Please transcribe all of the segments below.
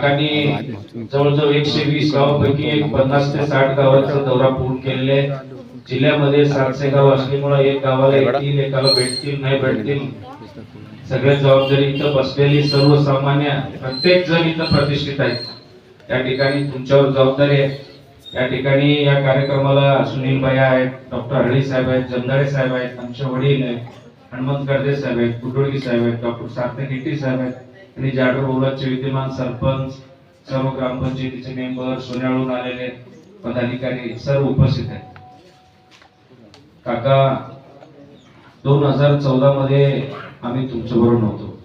काकांनी जवळजवळ एकशे वीस गावापैकी एक पन्नास ते साठ गावाचा दौरा पूर्ण केलेला आहे. जिल्ह्यामध्ये सातशे गाव असल्यामुळे एक गावाला येतील एकाला भेटतील नाही भेटतील. सगळ्या जबाबदारी इथं बसलेली सर्वसामान्य प्रत्येक जण इथं प्रतिष्ठित आहेत. त्या ठिकाणी तुमच्यावर जबाबदारी आहे. या ठिकाणी या कार्यक्रमाला सुनील भाई आहेत डॉक्टर हळी साहेब आहेत जमदारे साहेब आहेत आमचे वडील आहेत हनुमंत गर्दे साहेब आहेत कुटोळगी साहेब आहेत डॉक्टर सार्थक हिट्टी साहेब आहेत आणि जाडर ओलाचे विद्यमान सरपंच सर्व ग्रामपंचायतीचे मेंबर सोन्याळून आलेले पदाधिकारी सर्व उपस्थित आहेत. काका दोन हजार चौदा मध्ये आम्ही तुमच्या बरोबर नव्हतो.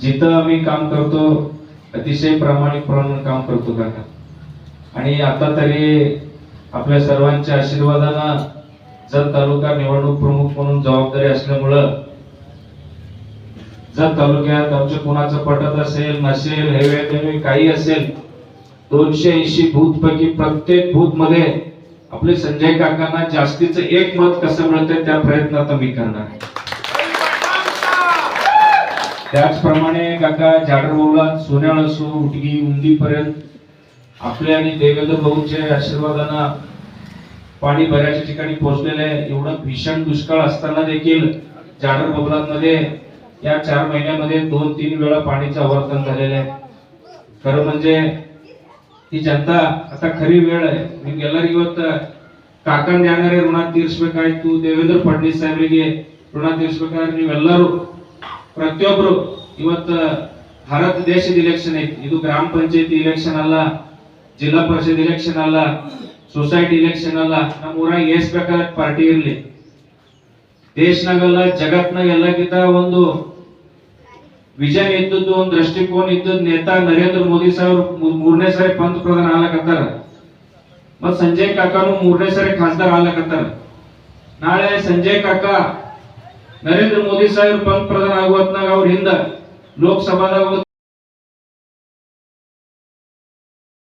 जिथं आम्ही काम करतो अतिशय प्रामाणिकपणे काम करतो काका. आणि आता तरी आपल्या सर्वांच्या आशीर्वादानं जत तालुका निवडणूक प्रमुख म्हणून जबाबदारी असल्यामुळं जर तालुक्यात आमचं कोणाचं पटत असेल नसेल हेवे तेवे काही असेल दोनशे ऐंशी भूत पैकी प्रत्येक भूत मध्ये आपले संजय काकांना जास्तीचं एक मत कसं मिळतंय त्या प्रयत्नात मी करणार आहे. त्याचप्रमाणे काका जाडरबोला सोन्याळ असो उटगी उंदी पर्यंत आपले आणि देवेंद्र भाऊच्या आशीर्वादानं पाणी बऱ्याच ठिकाणी पोहोचलेलं आहे एवढं भीषण दुष्काळ असताना देखील जाडर बबलांमध्ये या चार महिन्यामध्ये दोन तीन वेळा पाणीचं आवर्तन झालेलं आहे खरं म्हणजे ही जनता आता खरी वेळ आहे ನೀವು ಎಲ್ಲರಿಗೂ ಇವತ್ತು ಕಾಕಂದ್ ಯಾರು ಋಣ ತೀರಿಸ್ಬೇಕಾಯ್ತು ದೇವೇಂದ್ರ ಫಡ್ನವೀಸ್ ಸಾಹೇಬರಿಗೆ ಋಣ ತೀರಿಸ್ಬೇಕಾದ್ರೆ ನೀವೆಲ್ಲರೂ ಪ್ರತಿಯೊಬ್ರು ಇವತ್ತು ಭಾರತ ದೇಶದ ಇಲೆಕ್ಷನ್ ಐತಿ ಇದು ಗ್ರಾಮ ಪಂಚಾಯತಿ ಇಲೆಕ್ಷನ್ ಅಲ್ಲ ಜಿಲ್ಲಾ ಪರಿಷತ್ ಇಲೆಕ್ಷನ್ ಅಲ್ಲ ಸೊಸೈಟಿ ಇಲೆಕ್ಷನ್ ಅಲ್ಲ ನಮ್ಮ ಊರಾಗ ಎಷ್ಟ್ ಬೇಕಾದ ಪಾರ್ಟಿ ಇರ್ಲಿ ದೇಶನಾಗೆಲ್ಲ ಜಗತ್ನಾಗ ಎಲ್ಲಕ್ಕಿಂತ ಒಂದು ವಿಜನ್ ಇದ್ದದ್ದು, ಒಂದು ದೃಷ್ಟಿಕೋನ ಇದ್ದದ್ದು ನೇತಾ ನರೇಂದ್ರ ಮೋದಿ ಸರ್ ಮೂರನೇ ಸಾರಿ ಪಂತ ಪ್ರಧಾನ ಆಗ್ಲಕತ್ತಾರ. ಮತ್ ಸಂಜಯ್ ಕಾಕಾನು ಮೂರನೇ ಸಾರಿ ಖಾಸದಾರ ಆಗ್ಲಕತ್ತಾರ. ನಾಳೆ ಸಂಜಯ್ ಕಾಕಾ ನರೇಂದ್ರ ಮೋದಿ ಸಾಹೇಬ್ ಪಂತ ಪ್ರಧಾನ ಆಗುವತ್ನಾಗ ಅವ್ರ ಹಿಂದ ಲೋಕಸಭಾದಾಗ